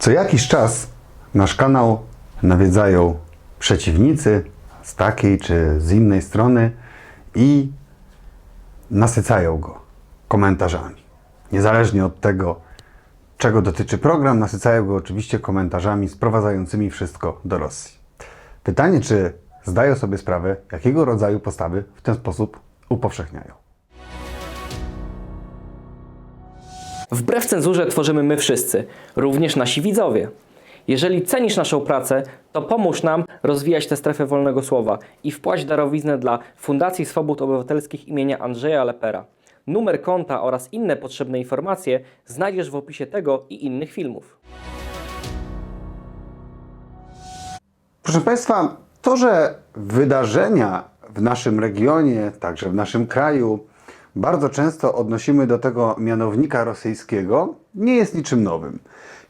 Co jakiś czas nasz kanał nawiedzają przeciwnicy z takiej czy z innej strony i nasycają go komentarzami. Niezależnie od tego, czego dotyczy program, nasycają go oczywiście komentarzami sprowadzającymi wszystko do Rosji. Pytanie, czy zdają sobie sprawę, jakiego rodzaju postawy w ten sposób upowszechniają. Wbrew cenzurze tworzymy my wszyscy, również nasi widzowie. Jeżeli cenisz naszą pracę, to pomóż nam rozwijać tę strefę wolnego słowa i wpłać darowiznę dla Fundacji Swobód Obywatelskich imienia Andrzeja Lepera. Numer konta oraz inne potrzebne informacje znajdziesz w opisie tego i innych filmów. Proszę Państwa, to, że wydarzenia w naszym regionie, także w naszym kraju, bardzo często odnosimy do tego mianownika rosyjskiego, nie jest niczym nowym.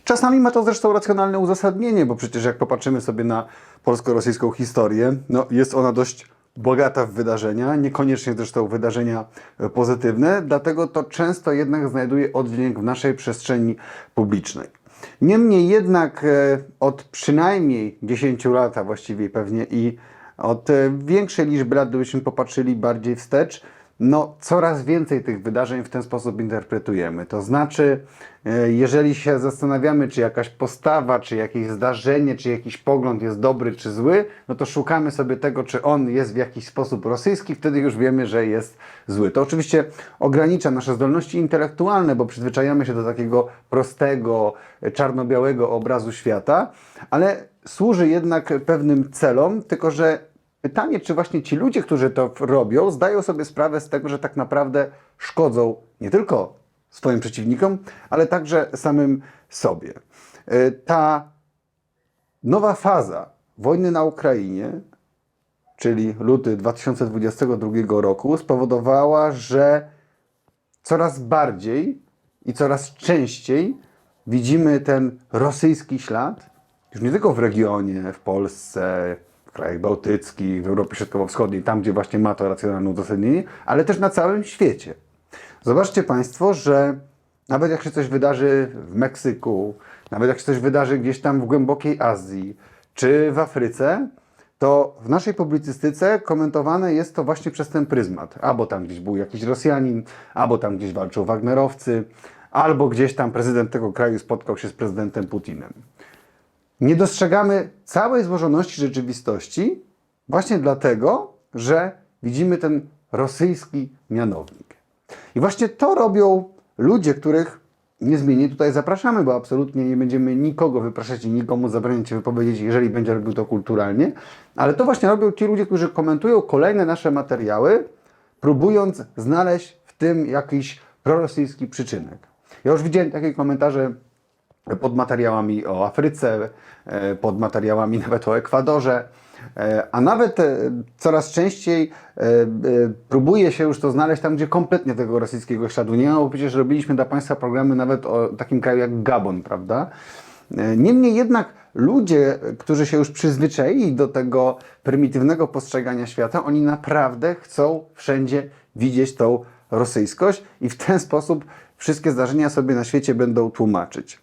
Czasami ma to zresztą racjonalne uzasadnienie, bo przecież jak popatrzymy sobie na polsko-rosyjską historię, no jest ona dość bogata w wydarzenia, niekoniecznie zresztą wydarzenia e, pozytywne, dlatego to często jednak znajduje oddźwięk w naszej przestrzeni publicznej. Niemniej jednak e, od przynajmniej 10 lat, a właściwie pewnie i od e, większej liczby lat, gdybyśmy popatrzyli bardziej wstecz, no coraz więcej tych wydarzeń w ten sposób interpretujemy. To znaczy, e, jeżeli się zastanawiamy, czy jakaś postawa, czy jakieś zdarzenie, czy jakiś pogląd jest dobry, czy zły, no to szukamy sobie tego, czy on jest w jakiś sposób rosyjski, wtedy już wiemy, że jest zły. To oczywiście ogranicza nasze zdolności intelektualne, bo przyzwyczajamy się do takiego prostego, e, czarno-białego obrazu świata, ale służy jednak pewnym celom, tylko że Pytanie, czy właśnie ci ludzie, którzy to robią, zdają sobie sprawę z tego, że tak naprawdę szkodzą nie tylko swoim przeciwnikom, ale także samym sobie. Y, Ta nowa faza wojny na Ukrainie, czyli luty 2022 roku, spowodowała, że coraz bardziej i coraz częściej widzimy ten rosyjski ślad, już nie tylko w regionie, w Polsce, w krajach bałtyckich, w Europie Środkowo-Wschodniej, tam gdzie właśnie ma to racjonalne uzasadnienie, ale też na całym świecie. Zobaczcie Państwo, że nawet jak się coś wydarzy w Meksyku, nawet jak się coś wydarzy gdzieś tam w głębokiej Azji czy w Afryce, to w naszej publicystyce komentowane jest to właśnie przez ten pryzmat. Albo tam gdzieś był jakiś Rosjanin, albo tam gdzieś walczą Wagnerowcy, albo gdzieś tam prezydent tego kraju spotkał się z prezydentem Putinem nie dostrzegamy całej złożoności rzeczywistości właśnie dlatego, że widzimy ten rosyjski mianownik. I właśnie to robią ludzie, których niezmiennie tutaj zapraszamy, bo absolutnie nie będziemy nikogo wypraszać i nikomu zabraniać wypowiedzieć, jeżeli będzie robił to kulturalnie, ale to właśnie robią ci ludzie, którzy komentują kolejne nasze materiały, próbując znaleźć w tym jakiś prorosyjski przyczynek. Ja już widziałem takie komentarze pod materiałami o Afryce, e, pod materiałami nawet o Ekwadorze, e, a nawet e, coraz częściej próbuje się już to znaleźć tam, gdzie kompletnie tego rosyjskiego śladu nie ma, bo przecież robiliśmy dla Państwa programy nawet o takim kraju jak Gabon, prawda? Niemniej jednak ludzie, którzy się już przyzwyczaili do tego prymitywnego postrzegania świata, oni naprawdę chcą wszędzie widzieć tą rosyjskość i w ten sposób wszystkie zdarzenia sobie na świecie będą tłumaczyć.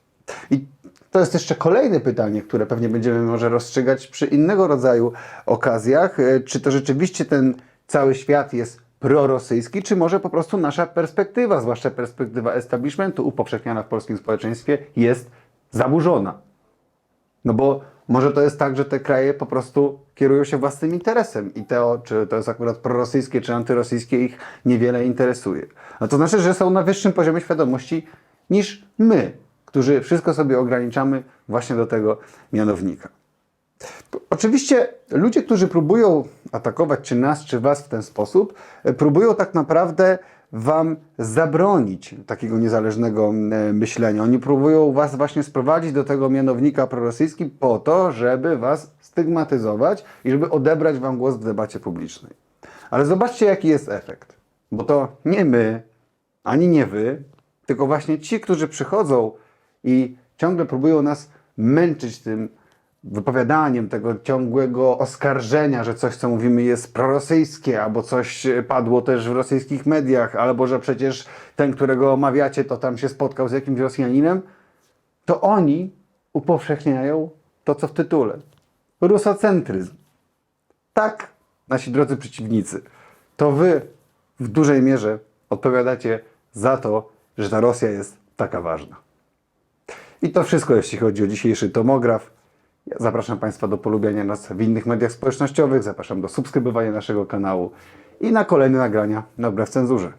I to jest jeszcze kolejne pytanie, które pewnie będziemy może rozstrzygać przy innego rodzaju okazjach. E, Czy to rzeczywiście ten cały świat jest prorosyjski, czy może po prostu nasza perspektywa, zwłaszcza perspektywa establishmentu upowszechniana w polskim społeczeństwie, jest zaburzona? No bo może to jest tak, że te kraje po prostu kierują się własnym interesem i to, czy to jest akurat prorosyjskie, czy antyrosyjskie, ich niewiele interesuje. A to znaczy, że są na wyższym poziomie świadomości niż my, którzy wszystko sobie ograniczamy właśnie do tego mianownika. Oczywiście ludzie, którzy próbują atakować czy nas, czy was w ten sposób, e, próbują tak naprawdę wam zabronić takiego niezależnego e, myślenia. Oni próbują was właśnie sprowadzić do tego mianownika prorosyjski po to, żeby was stygmatyzować i żeby odebrać wam głos w debacie publicznej. Ale zobaczcie, jaki jest efekt. Bo to nie my, ani nie wy, tylko właśnie ci, którzy przychodzą i ciągle próbują nas męczyć tym wypowiadaniem tego ciągłego oskarżenia, że coś, co mówimy, jest prorosyjskie, albo coś padło też w rosyjskich mediach, albo że przecież ten, którego omawiacie, to tam się spotkał z jakimś Rosjaninem, to oni upowszechniają to, co w tytule. Rusocentryzm. Tak, nasi drodzy przeciwnicy, to wy w dużej mierze odpowiadacie za to, że ta Rosja jest taka ważna. I to wszystko, jeśli chodzi o dzisiejszy tomograf. Zapraszam Państwa do polubiania nas w innych mediach społecznościowych, zapraszam do subskrybowania naszego kanału i na kolejne nagrania na Wbrew Cenzurze.